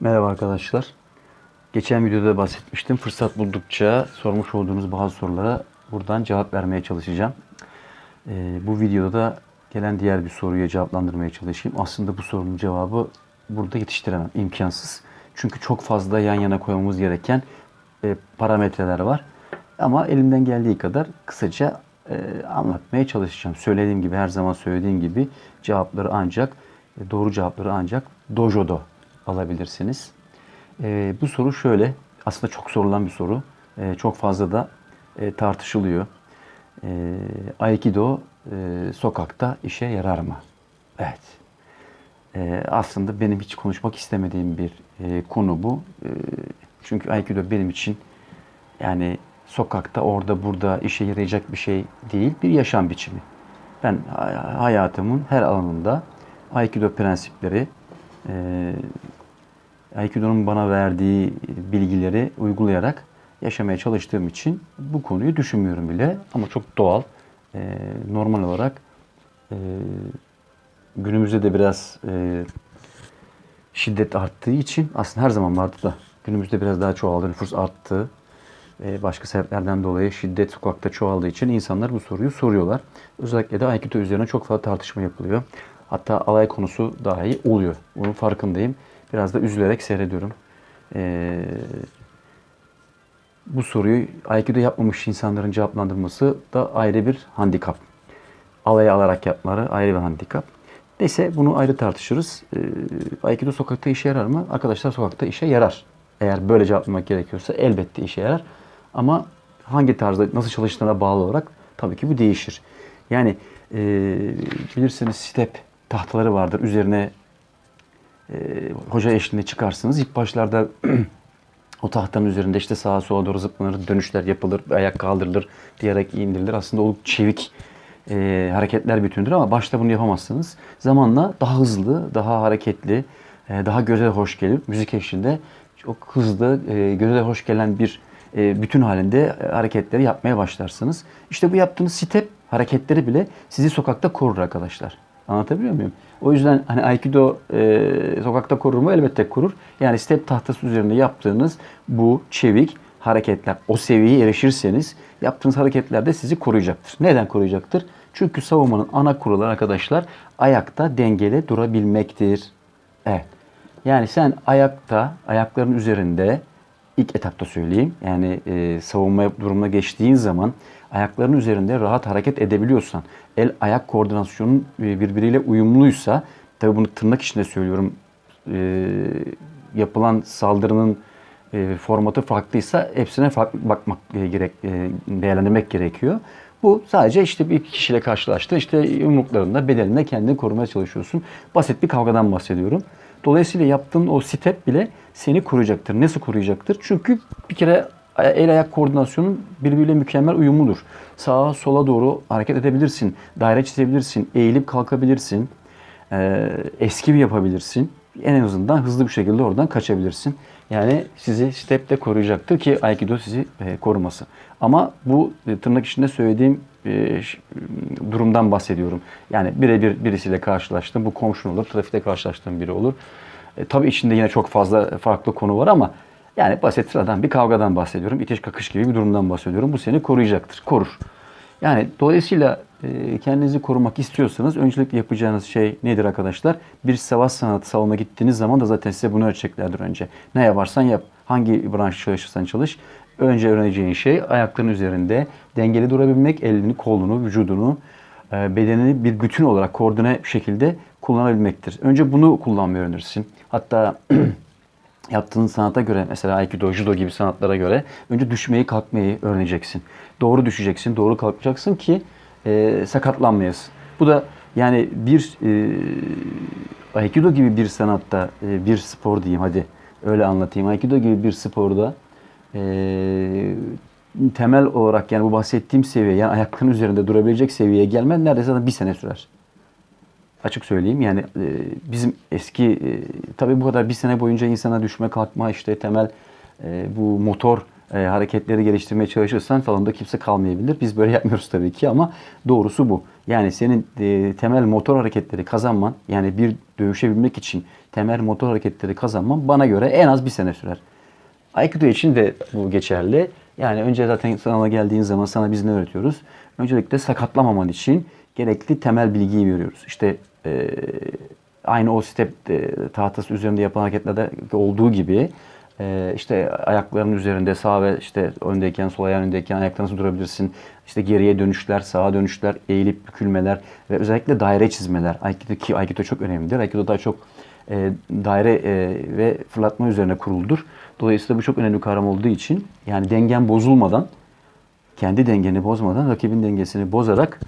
Merhaba arkadaşlar. Geçen videoda bahsetmiştim. Fırsat buldukça sormuş olduğunuz bazı sorulara buradan cevap vermeye çalışacağım. Ee, bu videoda da gelen diğer bir soruya cevaplandırmaya çalışayım. Aslında bu sorunun cevabı burada yetiştiremem. imkansız. Çünkü çok fazla yan yana koymamız gereken e, parametreler var. Ama elimden geldiği kadar kısaca e, anlatmaya çalışacağım. Söylediğim gibi her zaman söylediğim gibi cevapları ancak e, doğru cevapları ancak Dojo'da alabilirsiniz. E, bu soru şöyle. Aslında çok sorulan bir soru. E, çok fazla da e, tartışılıyor. E, Aikido e, sokakta işe yarar mı? Evet. E, aslında benim hiç konuşmak istemediğim bir e, konu bu. E, çünkü Aikido benim için yani sokakta orada burada işe yarayacak bir şey değil, bir yaşam biçimi. Ben hay- hayatımın her alanında Aikido prensipleri, e, Aikido'nun bana verdiği bilgileri uygulayarak yaşamaya çalıştığım için bu konuyu düşünmüyorum bile. Ama çok doğal, e, normal olarak e, günümüzde de biraz e, şiddet arttığı için aslında her zaman vardı da günümüzde biraz daha çoğaldı, nüfus arttı. ve başka sebeplerden dolayı şiddet sokakta çoğaldığı için insanlar bu soruyu soruyorlar. Özellikle de Aikido üzerine çok fazla tartışma yapılıyor. Hatta alay konusu dahi oluyor. Bunun farkındayım. Biraz da üzülerek seyrediyorum. Ee, bu soruyu Aikido yapmamış insanların cevaplandırması da ayrı bir handikap. Alaya alarak yapmaları ayrı bir handikap. Neyse bunu ayrı tartışırız. Ee, Aikido sokakta işe yarar mı? Arkadaşlar sokakta işe yarar. Eğer böyle cevaplamak gerekiyorsa elbette işe yarar. Ama hangi tarzda nasıl çalıştığına bağlı olarak tabii ki bu değişir. Yani e, bilirsiniz step tahtaları vardır. Üzerine e, hoca eşliğinde çıkarsınız. İlk başlarda o tahtanın üzerinde işte sağa sola doğru zıplanır, dönüşler yapılır, ayak kaldırılır, diyerek indirilir. Aslında o çevik e, hareketler bütündür ama başta bunu yapamazsınız. Zamanla daha hızlı, daha hareketli, e, daha göze hoş gelir. Müzik eşliğinde çok hızlı, e, göze hoş gelen bir e, bütün halinde hareketleri yapmaya başlarsınız. İşte bu yaptığınız step hareketleri bile sizi sokakta korur arkadaşlar. Anlatabiliyor muyum? O yüzden hani Aikido e, sokakta korur mu? Elbette korur. Yani step tahtası üzerinde yaptığınız bu çevik hareketler, o seviyeye erişirseniz yaptığınız hareketler de sizi koruyacaktır. Neden koruyacaktır? Çünkü savunmanın ana kuralı arkadaşlar ayakta dengeli durabilmektir. Evet. Yani sen ayakta, ayakların üzerinde ilk etapta söyleyeyim. Yani e, savunma durumuna geçtiğin zaman ayakların üzerinde rahat hareket edebiliyorsan, el ayak koordinasyonun e, birbiriyle uyumluysa, tabi bunu tırnak içinde söylüyorum, e, yapılan saldırının e, formatı farklıysa hepsine farklı bakmak e, gerek, e, değerlendirmek gerekiyor. Bu sadece işte bir kişiyle karşılaştı. İşte yumruklarında, bedeninde kendini korumaya çalışıyorsun. Basit bir kavgadan bahsediyorum. Dolayısıyla yaptığın o step bile seni koruyacaktır. Nasıl koruyacaktır? Çünkü bir kere el ayak koordinasyonun birbiriyle mükemmel uyumludur. Sağa sola doğru hareket edebilirsin. Daire çizebilirsin. Eğilip kalkabilirsin. Ee, eskivi yapabilirsin. En azından hızlı bir şekilde oradan kaçabilirsin. Yani sizi stepte koruyacaktır ki Aikido sizi e, koruması. Ama bu e, tırnak içinde söylediğim e, ş- durumdan bahsediyorum. Yani birebir birisiyle karşılaştım. Bu komşun olur. Trafikte karşılaştığım biri olur. E, tabii içinde yine çok fazla farklı konu var ama yani basit sıradan bir kavgadan bahsediyorum. İtiş kakış gibi bir durumdan bahsediyorum. Bu seni koruyacaktır. Korur. Yani dolayısıyla e, kendinizi korumak istiyorsanız öncelikle yapacağınız şey nedir arkadaşlar? Bir savaş sanatı salonuna gittiğiniz zaman da zaten size bunu öğreteceklerdir önce. Ne yaparsan yap. Hangi branş çalışırsan çalış. Önce öğreneceğin şey ayakların üzerinde dengeli durabilmek, elini, kolunu, vücudunu, e, bedenini bir bütün olarak koordine şekilde kullanabilmektir. Önce bunu kullanmayı öğrenirsin. Hatta yaptığın sanata göre mesela Aikido, Judo gibi sanatlara göre önce düşmeyi kalkmayı öğreneceksin. Doğru düşeceksin, doğru kalkacaksın ki e, sakatlanmayasın. Bu da yani bir e, Aikido gibi bir sanatta, e, bir spor diyeyim hadi öyle anlatayım. Aikido gibi bir sporda e, temel olarak yani bu bahsettiğim seviye yani ayakların üzerinde durabilecek seviyeye gelmen neredeyse bir sene sürer açık söyleyeyim. Yani e, bizim eski e, tabii bu kadar bir sene boyunca insana düşme kalkma işte temel e, bu motor e, hareketleri geliştirmeye çalışırsan salonda kimse kalmayabilir. Biz böyle yapmıyoruz tabii ki ama doğrusu bu. Yani senin e, temel motor hareketleri kazanman yani bir dövüşebilmek için temel motor hareketleri kazanmam bana göre en az bir sene sürer. Aikido için de bu geçerli. Yani önce zaten sana geldiğin zaman sana biz ne öğretiyoruz? Öncelikle sakatlamaman için gerekli temel bilgiyi veriyoruz. İşte e, aynı o step e, tahtası üzerinde yapılan hareketlerde olduğu gibi e, işte ayakların üzerinde sağ ve işte öndeyken sol ayağın öndeyken ayakta nasıl durabilirsin? İşte geriye dönüşler, sağa dönüşler, eğilip bükülmeler ve özellikle daire çizmeler. Aikido ki Aikido çok önemlidir. Aikido daha çok e, daire e, ve fırlatma üzerine kuruludur. Dolayısıyla bu çok önemli kavram olduğu için yani dengen bozulmadan, kendi dengeni bozmadan rakibin dengesini bozarak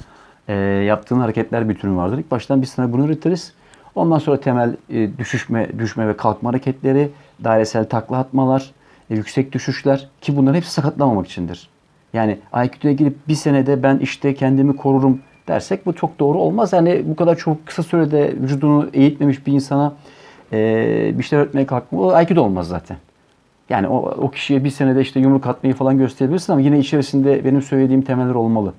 e, yaptığın hareketler bütünü vardır. İlk baştan biz sana bunu öğretiriz. Ondan sonra temel e, düşüşme, düşme ve kalkma hareketleri, dairesel takla atmalar, e, yüksek düşüşler ki bunların hepsi sakatlamamak içindir. Yani Aikido'ya gidip bir senede ben işte kendimi korurum dersek bu çok doğru olmaz. Yani bu kadar çok kısa sürede vücudunu eğitmemiş bir insana e, bir şeyler öğretmeye kalkma. O Aikido olmaz zaten. Yani o, o kişiye bir senede işte yumruk atmayı falan gösterebilirsin ama yine içerisinde benim söylediğim temeller olmalı.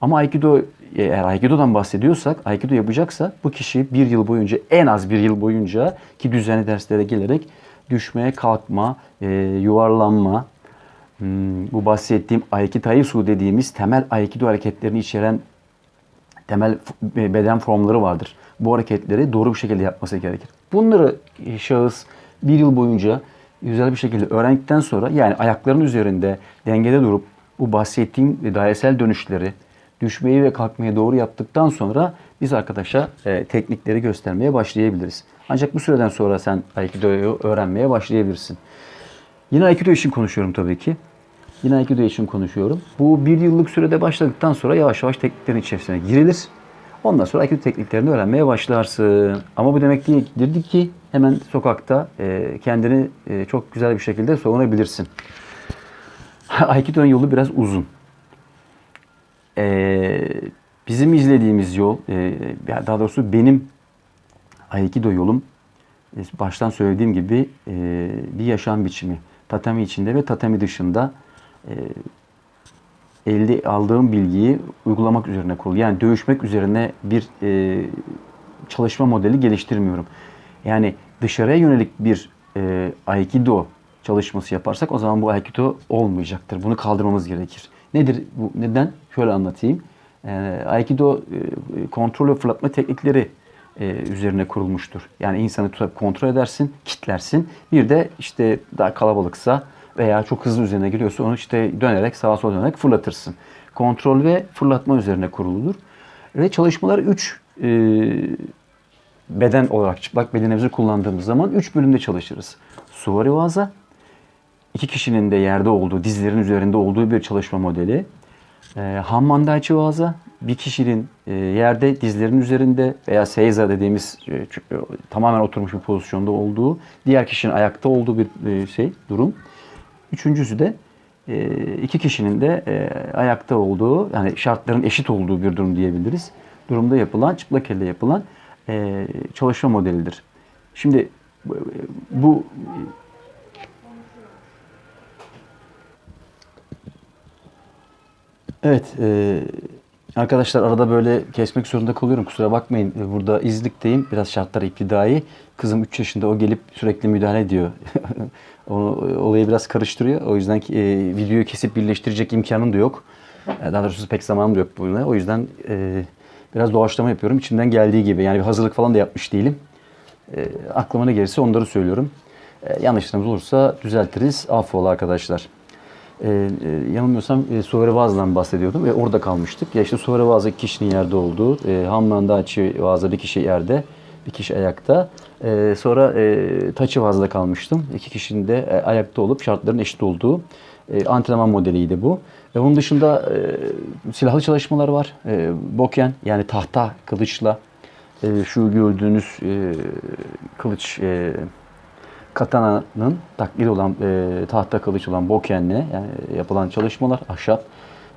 Ama Aikido eğer Aikido'dan bahsediyorsak, Aikido yapacaksa bu kişi bir yıl boyunca en az bir yıl boyunca ki düzenli derslere gelerek düşmeye kalkma, e, yuvarlanma, hmm, bu bahsettiğim Aikitaisu dediğimiz temel Aikido hareketlerini içeren temel beden formları vardır. Bu hareketleri doğru bir şekilde yapması gerekir. Bunları şahıs bir yıl boyunca güzel bir şekilde öğrendikten sonra yani ayakların üzerinde dengede durup bu bahsettiğim dairesel dönüşleri düşmeyi ve kalkmayı doğru yaptıktan sonra biz arkadaşa e, teknikleri göstermeye başlayabiliriz. Ancak bu süreden sonra sen Aikido'yu öğrenmeye başlayabilirsin. Yine Aikido için konuşuyorum tabii ki. Yine Aikido için konuşuyorum. Bu bir yıllık sürede başladıktan sonra yavaş yavaş tekniklerin içerisine girilir. Ondan sonra Aikido tekniklerini öğrenmeye başlarsın. Ama bu demek değildir ki hemen sokakta e, kendini e, çok güzel bir şekilde savunabilirsin. Aikido'nun yolu biraz uzun. E, bizim izlediğimiz yol, e, daha doğrusu benim Aikido yolum e, baştan söylediğim gibi e, bir yaşam biçimi. Tatami içinde ve tatami dışında e, elde aldığım bilgiyi uygulamak üzerine kurulu. Yani dövüşmek üzerine bir e, çalışma modeli geliştirmiyorum. Yani dışarıya yönelik bir e, Aikido çalışması yaparsak o zaman bu Aikido olmayacaktır. Bunu kaldırmamız gerekir. Nedir bu? Neden? Şöyle anlatayım. E, Aikido e, kontrol ve fırlatma teknikleri e, üzerine kurulmuştur. Yani insanı tutup kontrol edersin, kitlersin. Bir de işte daha kalabalıksa veya çok hızlı üzerine geliyorsa onu işte dönerek sağa sola dönerek fırlatırsın. Kontrol ve fırlatma üzerine kuruludur. Ve çalışmalar 3 beden olarak çıplak bedenimizi kullandığımız zaman 3 bölümde çalışırız. Suvari vaza, iki kişinin de yerde olduğu, dizlerin üzerinde olduğu bir çalışma modeli. E, Hammandaichi vaza, bir kişinin e, yerde dizlerin üzerinde veya seiza dediğimiz e, e, tamamen oturmuş bir pozisyonda olduğu, diğer kişinin ayakta olduğu bir e, şey, durum. Üçüncüsü de e, iki kişinin de e, ayakta olduğu, yani şartların eşit olduğu bir durum diyebiliriz. Durumda yapılan, çıplak elle yapılan e, çalışma modelidir. Şimdi bu- bu Evet, e, arkadaşlar arada böyle kesmek zorunda kalıyorum. Kusura bakmayın. E, Burada İzlik'teyim. Biraz şartlar iptidai. Kızım 3 yaşında. O gelip sürekli müdahale ediyor. Onu, olayı biraz karıştırıyor. O yüzden e, videoyu kesip birleştirecek imkanım da yok. E, Daha doğrusu pek zamanım da yok buna. O yüzden e, biraz doğaçlama yapıyorum. İçimden geldiği gibi. Yani bir hazırlık falan da yapmış değilim. E, aklıma ne gelirse onları söylüyorum. E, yanlışlarımız olursa düzeltiriz. Affola arkadaşlar. E, e, yanılmıyorsam e, Suvari Vaz'dan bahsediyordum ve orada kalmıştık. Ya işte Suvari Vaz'da iki kişinin yerde olduğu, e, Hammandachi Vaz'da bir kişi yerde, bir kişi ayakta. E, sonra e, Tachi Vaz'da kalmıştım. İki kişinin de e, ayakta olup şartların eşit olduğu e, antrenman modeliydi bu. Ve bunun dışında e, silahlı çalışmalar var. E, boken yani tahta kılıçla e, şu gördüğünüz e, kılıç e, katana'nın taklidi olan e, tahta kılıç olan bokenle yani yapılan çalışmalar, ahşap.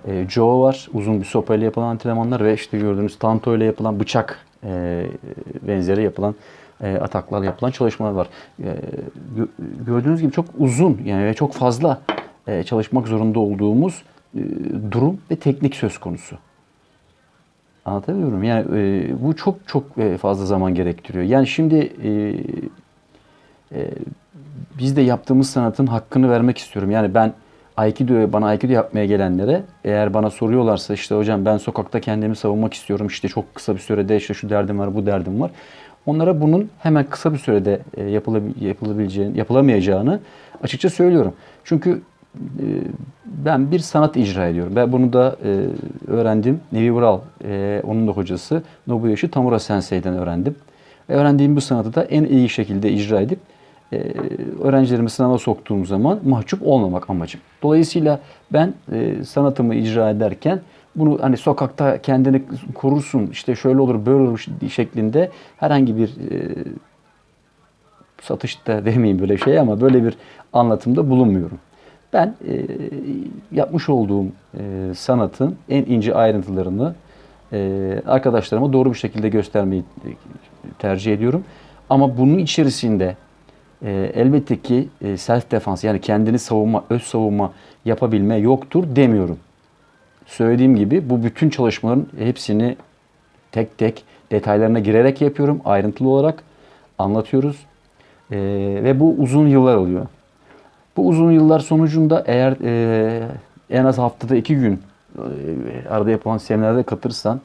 E, jo var, uzun bir sopayla yapılan antrenmanlar ve işte gördüğünüz tanto ile yapılan bıçak e, benzeri yapılan e, ataklarla yapılan çalışmalar var. E, gö- gördüğünüz gibi çok uzun yani ve çok fazla e, çalışmak zorunda olduğumuz e, durum ve teknik söz konusu. Anlatabiliyorum. Yani e, bu çok çok e, fazla zaman gerektiriyor. Yani şimdi e, e, biz de yaptığımız sanatın hakkını vermek istiyorum. Yani ben Aikido, bana Aikido yapmaya gelenlere eğer bana soruyorlarsa işte hocam ben sokakta kendimi savunmak istiyorum. işte çok kısa bir sürede işte şu derdim var, bu derdim var. Onlara bunun hemen kısa bir sürede e, yapılabil- yapılabileceğini, yapılamayacağını açıkça söylüyorum. Çünkü e, ben bir sanat icra ediyorum. Ben bunu da e, öğrendim. Nevi Vural, onun da hocası Nobuyoshi Tamura Sensei'den öğrendim. Öğrendiğim bu sanatı da en iyi şekilde icra edip e, öğrencilerimi sınava soktuğum zaman mahcup olmamak amacım. Dolayısıyla ben e, sanatımı icra ederken bunu hani sokakta kendini korursun, işte şöyle olur, böyle olur şeklinde herhangi bir e, satışta demeyeyim böyle şey ama böyle bir anlatımda bulunmuyorum. Ben e, yapmış olduğum e, sanatın en ince ayrıntılarını e, arkadaşlarıma doğru bir şekilde göstermeyi tercih ediyorum. Ama bunun içerisinde e, elbette ki e, self defense yani kendini savunma, öz savunma yapabilme yoktur demiyorum. Söylediğim gibi bu bütün çalışmaların hepsini tek tek detaylarına girerek yapıyorum. Ayrıntılı olarak anlatıyoruz. E, ve bu uzun yıllar alıyor. Bu uzun yıllar sonucunda eğer e, en az haftada iki gün e, arada yapılan seminerlere katılırsan,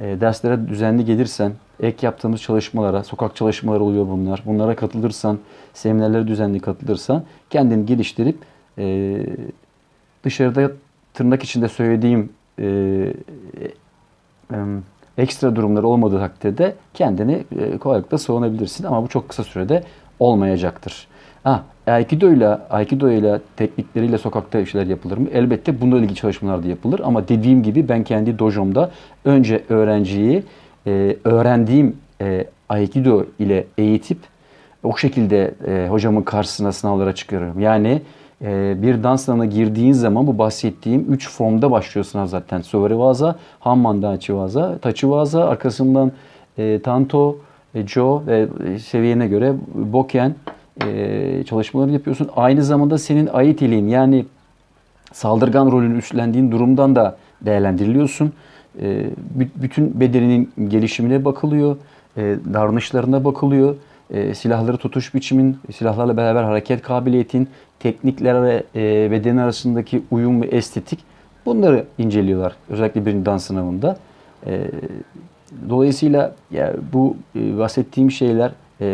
e, derslere düzenli gelirsen, ek yaptığımız çalışmalara, sokak çalışmaları oluyor bunlar. Bunlara katılırsan, seminerlere düzenli katılırsan kendini geliştirip e, dışarıda tırnak içinde söylediğim e, ekstra durumlar olmadığı takdirde kendini kolaylıkla savunabilirsin ama bu çok kısa sürede olmayacaktır. Ha, Aikido ile Aikido ile teknikleriyle sokakta işler yapılır mı? Elbette bununla ilgili çalışmalar da yapılır ama dediğim gibi ben kendi dojomda önce öğrenciyi e, öğrendiğim e, Aikido ile eğitip o şekilde e, hocamın karşısına sınavlara çıkarıyorum. Yani e, bir dans sınavına girdiğin zaman bu bahsettiğim 3 formda başlıyor sınav zaten. Sovariwaza, Hammandachiwaza, Tachiwaza, arkasından e, Tanto, e, Jo ve e, seviyene göre Boken e, çalışmaları yapıyorsun. Aynı zamanda senin aitiliğin yani saldırgan rolünü üstlendiğin durumdan da değerlendiriliyorsun. E, bü- bütün bedeninin gelişimine bakılıyor, e, davranışlarına bakılıyor, e, silahları tutuş biçimin, silahlarla beraber hareket kabiliyetin, teknikler ve e, beden arasındaki uyum ve estetik bunları inceliyorlar. Özellikle bir dans sınavında. E, dolayısıyla ya bu e, bahsettiğim şeyler e,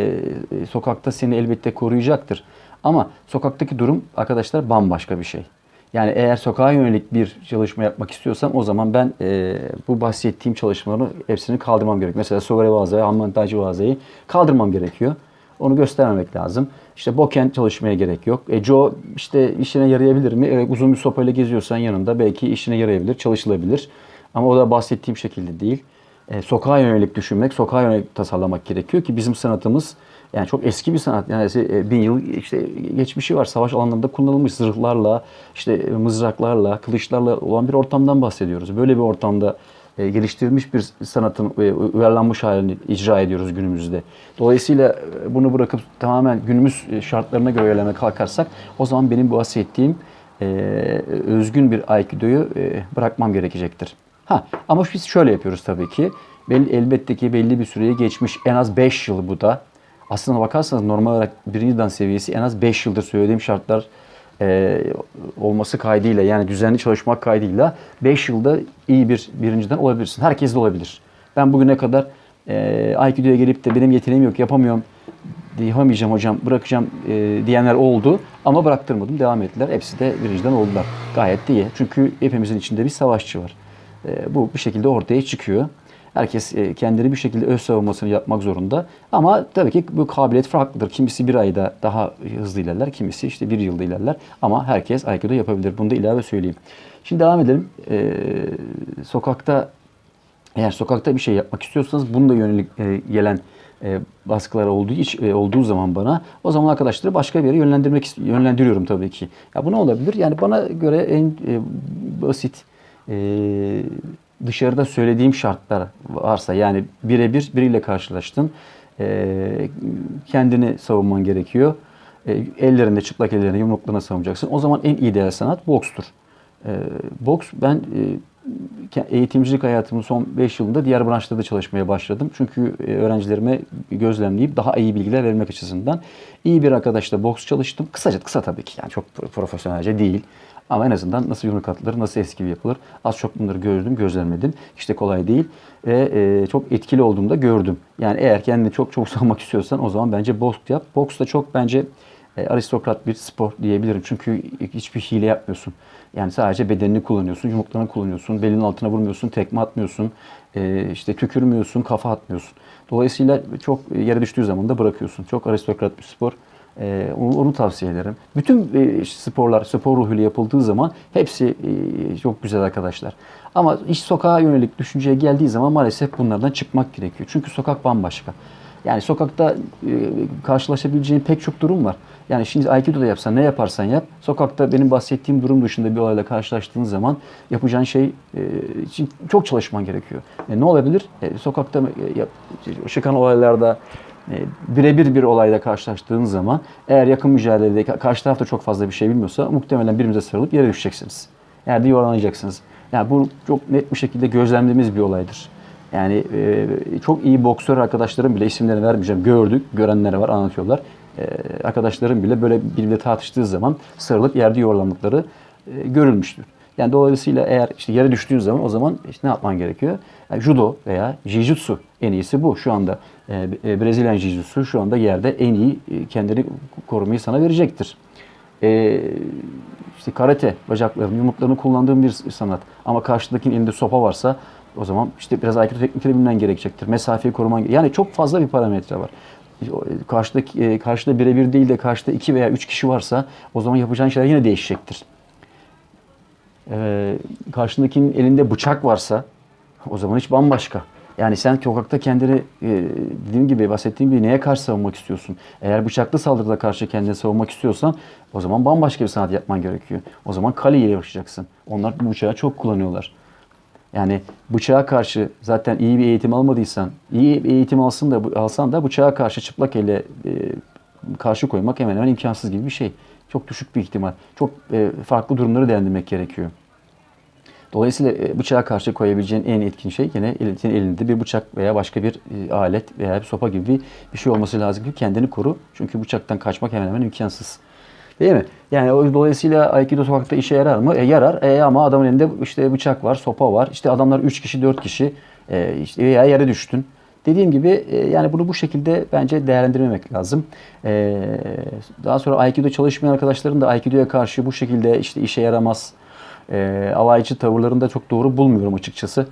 e, sokakta seni elbette koruyacaktır. Ama sokaktaki durum arkadaşlar bambaşka bir şey. Yani eğer sokağa yönelik bir çalışma yapmak istiyorsam o zaman ben e, bu bahsettiğim çalışmaları hepsini kaldırmam gerekiyor. Mesela Sovare Vaza'yı, Hammantaji Vaza'yı kaldırmam gerekiyor. Onu göstermemek lazım. İşte Boken çalışmaya gerek yok. E Joe işte işine yarayabilir mi? Evet uzun bir sopayla geziyorsan yanında belki işine yarayabilir, çalışılabilir. Ama o da bahsettiğim şekilde değil. E, sokağa yönelik düşünmek, sokağa yönelik tasarlamak gerekiyor ki bizim sanatımız yani çok eski bir sanat. Yani e, bin yıl işte geçmişi var. Savaş alanlarında kullanılmış zırhlarla, işte e, mızraklarla, kılıçlarla olan bir ortamdan bahsediyoruz. Böyle bir ortamda e, geliştirilmiş bir sanatın uyarlanmış halini icra ediyoruz günümüzde. Dolayısıyla bunu bırakıp tamamen günümüz şartlarına göre uyarlamaya kalkarsak o zaman benim bu bahsettiğim özgün bir Aikido'yu bırakmam gerekecektir. Ha ama biz şöyle yapıyoruz tabii ki. Belli, elbette ki belli bir süreye geçmiş en az 5 yıl bu da. Aslına bakarsanız normal olarak birinci dan seviyesi en az 5 yıldır söylediğim şartlar e, olması kaydıyla yani düzenli çalışmak kaydıyla 5 yılda iyi bir birinciden olabilirsin. Herkes de olabilir. Ben bugüne kadar e, Aikido'ya gelip de benim yeteneğim yok yapamıyorum yapamayacağım hocam bırakacağım e, diyenler oldu ama bıraktırmadım devam ettiler. Hepsi de birinciden oldular. Gayet de iyi. Çünkü hepimizin içinde bir savaşçı var. E, bu bir şekilde ortaya çıkıyor. Herkes e, kendini bir şekilde öz savunmasını yapmak zorunda. Ama tabii ki bu kabiliyet farklıdır. Kimisi bir ayda daha hızlı ilerler, kimisi işte bir yılda ilerler. Ama herkes Aikido yapabilir. Bunu da ilave söyleyeyim. Şimdi devam edelim. E, sokakta eğer sokakta bir şey yapmak istiyorsanız bununla yönelik e, gelen e, baskılar olduğu iç, e, olduğu zaman bana o zaman arkadaşları başka bir yere yönlendirmek yönlendiriyorum tabii ki. Ya bu ne olabilir? Yani bana göre en e, basit e, dışarıda söylediğim şartlar varsa yani birebir biriyle karşılaştın. E, kendini savunman gerekiyor. E, ellerinde çıplak ellerine yumruklarına savunacaksın. O zaman en ideal sanat bokstur. E, boks ben e, eğitimcilik hayatımın son 5 yılında diğer branşlarda çalışmaya başladım. Çünkü e, öğrencilerime gözlemleyip daha iyi bilgiler vermek açısından iyi bir arkadaşla boks çalıştım. Kısaca kısa tabii ki yani çok pro- profesyonelce değil. Ama en azından nasıl yumruk atılır, nasıl eskivi yapılır az çok bunları gördüm, gözlemledim. İşte kolay değil ve e, çok etkili olduğunu da gördüm. Yani eğer kendini çok çok savunmak istiyorsan o zaman bence boks yap. Boks da çok bence e, aristokrat bir spor diyebilirim. Çünkü hiçbir hile yapmıyorsun. Yani sadece bedenini kullanıyorsun, yumruklarını kullanıyorsun, belinin altına vurmuyorsun, tekme atmıyorsun, e, işte tükürmüyorsun, kafa atmıyorsun. Dolayısıyla çok yere düştüğü zaman da bırakıyorsun. Çok aristokrat bir spor. E, onu, onu tavsiye ederim. Bütün e, sporlar spor ruhuyla yapıldığı zaman hepsi e, çok güzel arkadaşlar. Ama iş sokağa yönelik düşünceye geldiği zaman maalesef bunlardan çıkmak gerekiyor. Çünkü sokak bambaşka. Yani sokakta e, karşılaşabileceğin pek çok durum var. Yani şimdi Aikido'da yapsan ne yaparsan yap, sokakta benim bahsettiğim durum dışında bir olayla karşılaştığın zaman yapacağın şey e, için çok çalışman gerekiyor. E, ne olabilir? E, sokakta e, yap, çıkan olaylarda birebir bir olayla karşılaştığın zaman eğer yakın mücadelede ka- karşı taraf da çok fazla bir şey bilmiyorsa muhtemelen birbirinize sarılıp yere düşeceksiniz. Yerde yuvarlanacaksınız. Yani bu çok net bir şekilde gözlemlediğimiz bir olaydır. Yani e, çok iyi boksör arkadaşlarım bile isimlerini vermeyeceğim. Gördük, görenlere var anlatıyorlar. E, arkadaşlarım bile böyle birbiriyle tartıştığı zaman sarılıp yerde yuvarlandıkları e, görülmüştür. Yani dolayısıyla eğer işte yere düştüğün zaman o zaman işte ne yapman gerekiyor? Yani judo veya jiu-jitsu en iyisi bu. Şu anda e, e, Brezilyan jiu-jitsu şu anda yerde en iyi e, kendini korumayı sana verecektir. E, işte karate bacaklarını, yumruklarını kullandığın bir sanat. Ama karşıdakinin elinde sopa varsa o zaman işte biraz aikido teknikleri bilmen gerekecektir. Mesafeyi koruman Yani çok fazla bir parametre var. O, Karşıdaki, e, karşıda birebir değil de karşıda iki veya üç kişi varsa o zaman yapacağın şeyler yine değişecektir. Ee, karşındakinin elinde bıçak varsa o zaman hiç bambaşka. Yani sen sokakta kendini e, dediğim gibi bahsettiğim gibi neye karşı savunmak istiyorsun? Eğer bıçaklı saldırıda karşı kendini savunmak istiyorsan o zaman bambaşka bir sanat yapman gerekiyor. O zaman kale ile başlayacaksın. Onlar bu bıçağı çok kullanıyorlar. Yani bıçağa karşı zaten iyi bir eğitim almadıysan, iyi bir eğitim alsın da alsan da bıçağa karşı çıplak elle e, karşı koymak hemen hemen imkansız gibi bir şey. Çok düşük bir ihtimal. Çok e, farklı durumları değerlendirmek gerekiyor. Dolayısıyla e, bıçağa karşı koyabileceğin en etkin şey el- senin elinde bir bıçak veya başka bir e, alet veya bir sopa gibi bir, bir şey olması lazım ki kendini koru. Çünkü bıçaktan kaçmak hemen hemen imkansız. Değil mi? Yani o dolayısıyla Aikido sokakta işe yarar mı? E, yarar. E, ama adamın elinde işte bıçak var, sopa var. İşte adamlar 3 kişi, 4 kişi e, işte veya yere düştün. Dediğim gibi e, yani bunu bu şekilde bence değerlendirmemek lazım. E, daha sonra Aikido çalışmayan arkadaşların da Aikido'ya karşı bu şekilde işte işe yaramaz, e, alaycı tavırlarını da çok doğru bulmuyorum açıkçası.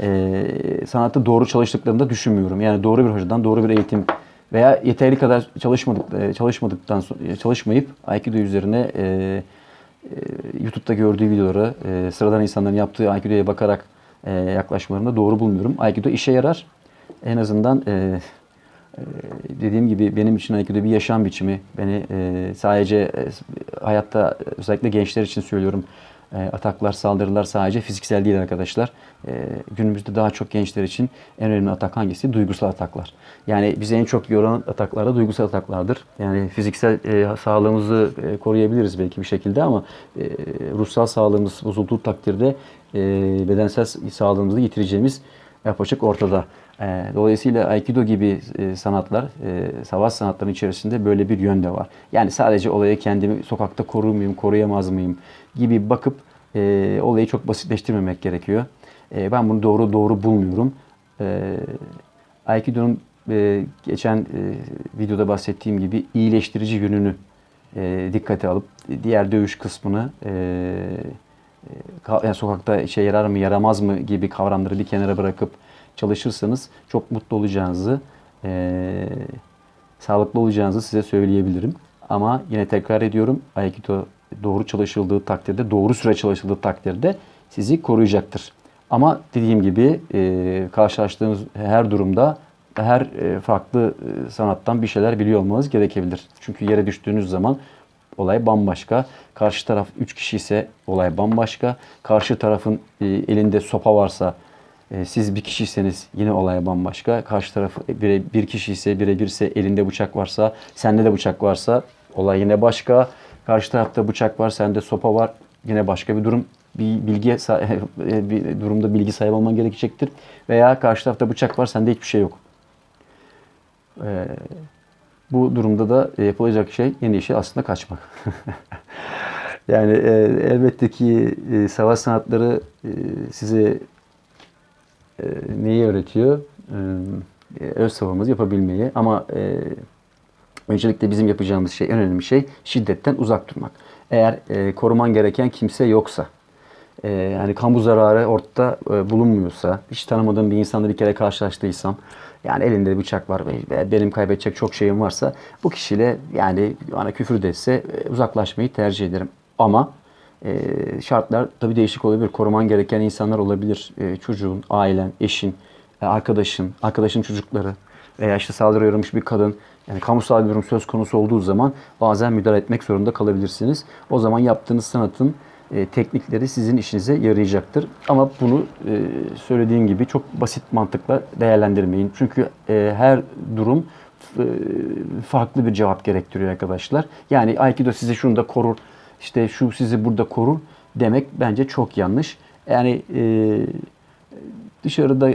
E, sanatı doğru çalıştıklarını da düşünmüyorum. Yani doğru bir hocadan doğru bir eğitim veya yeterli kadar çalışmadık çalışmadıktan çalışmayıp Aikido üzerine e, YouTube'da gördüğü videoları, sıradan insanların yaptığı Aikido'ya bakarak yaklaşmalarını doğru bulmuyorum. Aikido işe yarar. En azından e, e, dediğim gibi benim için Aikido bir yaşam biçimi. Beni e, sadece e, hayatta özellikle gençler için söylüyorum. E, ataklar, saldırılar sadece fiziksel değil arkadaşlar. E, günümüzde daha çok gençler için en önemli atak hangisi? Duygusal ataklar. Yani bizi en çok yoran ataklar da duygusal ataklardır. Yani fiziksel e, sağlığımızı e, koruyabiliriz belki bir şekilde ama e, ruhsal sağlığımız bozulduğu takdirde e, bedensel sağlığımızı yitireceğimiz apaçık ortada. E, Dolayısıyla Aikido gibi e, sanatlar, e, savaş sanatlarının içerisinde böyle bir yön de var. Yani sadece olaya kendimi sokakta korur muyum, koruyamaz mıyım gibi bakıp olayı çok basitleştirmemek gerekiyor. Ben bunu doğru doğru bulmuyorum. Aikido'nun geçen videoda bahsettiğim gibi iyileştirici yönünü dikkate alıp diğer dövüş kısmını yani sokakta işe yarar mı yaramaz mı gibi kavramları bir kenara bırakıp çalışırsanız çok mutlu olacağınızı, e, sağlıklı olacağınızı size söyleyebilirim. Ama yine tekrar ediyorum Aikido doğru çalışıldığı takdirde, doğru süre çalışıldığı takdirde sizi koruyacaktır. Ama dediğim gibi e, karşılaştığınız her durumda her e, farklı e, sanattan bir şeyler biliyor olmanız gerekebilir. Çünkü yere düştüğünüz zaman olay bambaşka. Karşı taraf 3 kişi ise olay bambaşka. Karşı tarafın e, elinde sopa varsa e, siz bir kişiyseniz yine olay bambaşka. Karşı taraf bire, bir kişi ise birebir ise elinde bıçak varsa, sende de bıçak varsa olay yine başka. Karşı tarafta bıçak var, sende sopa var. Yine başka bir durum. bir bilgi sa- bir durumda bilgi sahibi olman gerekecektir. Veya karşı tarafta bıçak var, sende hiçbir şey yok. Ee, bu durumda da yapılacak şey en iyi şey aslında kaçmak. yani e, elbette ki e, savaş sanatları e, size e, neyi öğretiyor? E, öz savunması yapabilmeyi ama e, öncelikle bizim yapacağımız şey, en önemli şey şiddetten uzak durmak. Eğer e, koruman gereken kimse yoksa, e, yani kamu zararı ortada e, bulunmuyorsa, hiç tanımadığım bir insanla bir kere karşılaştıysam, yani elinde bıçak var ve benim kaybedecek çok şeyim varsa bu kişiyle yani bana küfür de etse e, uzaklaşmayı tercih ederim. Ama e, şartlar tabii değişik olabilir. Koruman gereken insanlar olabilir. E, çocuğun, ailen, eşin, e, arkadaşın, arkadaşın çocukları veya işte saldırıya uğramış bir kadın. Yani kamusal bir durum söz konusu olduğu zaman bazen müdahale etmek zorunda kalabilirsiniz. O zaman yaptığınız sanatın e, teknikleri sizin işinize yarayacaktır. Ama bunu e, söylediğim gibi çok basit mantıkla değerlendirmeyin. Çünkü e, her durum e, farklı bir cevap gerektiriyor arkadaşlar. Yani Aikido sizi şunu da korur, işte şu sizi burada korur demek bence çok yanlış. Yani e, dışarıda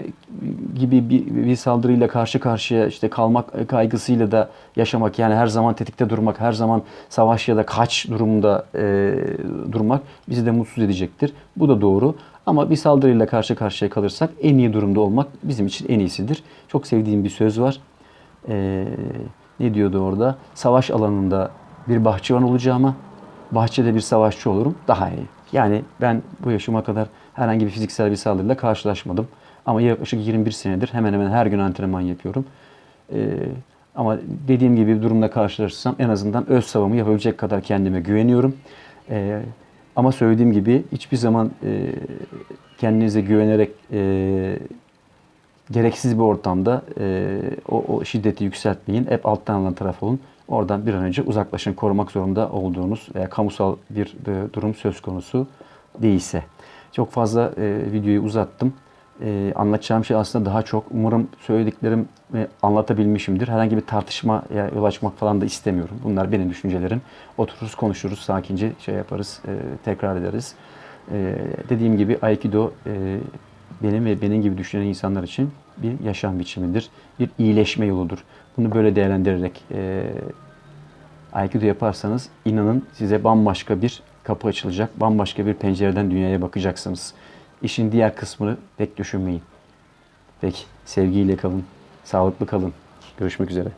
gibi bir, bir saldırıyla karşı karşıya işte kalmak kaygısıyla da yaşamak yani her zaman tetikte durmak, her zaman savaş ya da kaç durumda e, durmak bizi de mutsuz edecektir. Bu da doğru. Ama bir saldırıyla karşı karşıya kalırsak en iyi durumda olmak bizim için en iyisidir. Çok sevdiğim bir söz var. E, ne diyordu orada? Savaş alanında bir bahçıvan olacağıma bahçede bir savaşçı olurum daha iyi. Yani ben bu yaşıma kadar herhangi bir fiziksel bir saldırıyla karşılaşmadım. Ama yaklaşık 21 senedir hemen hemen her gün antrenman yapıyorum. Ee, ama dediğim gibi bir durumla karşılaşırsam en azından öz savunma yapabilecek kadar kendime güveniyorum. Ee, ama söylediğim gibi hiçbir zaman e, kendinize güvenerek e, gereksiz bir ortamda e, o, o şiddeti yükseltmeyin. Hep alttan alan taraf olun. Oradan bir an önce uzaklaşın. Korumak zorunda olduğunuz veya kamusal bir e, durum söz konusu değilse. Çok fazla e, videoyu uzattım. E, anlatacağım şey aslında daha çok. Umarım söylediklerim e, anlatabilmişimdir. Herhangi bir tartışmaya yol açmak falan da istemiyorum. Bunlar benim düşüncelerim. Otururuz, konuşuruz, sakince şey yaparız, e, tekrar ederiz. E, dediğim gibi Aikido e, benim ve benim gibi düşünen insanlar için bir yaşam biçimidir. Bir iyileşme yoludur. Bunu böyle değerlendirerek e, Aikido yaparsanız inanın size bambaşka bir kapı açılacak. Bambaşka bir pencereden dünyaya bakacaksınız. İşin diğer kısmını pek düşünmeyin. Peki sevgiyle kalın, sağlıklı kalın. Görüşmek üzere.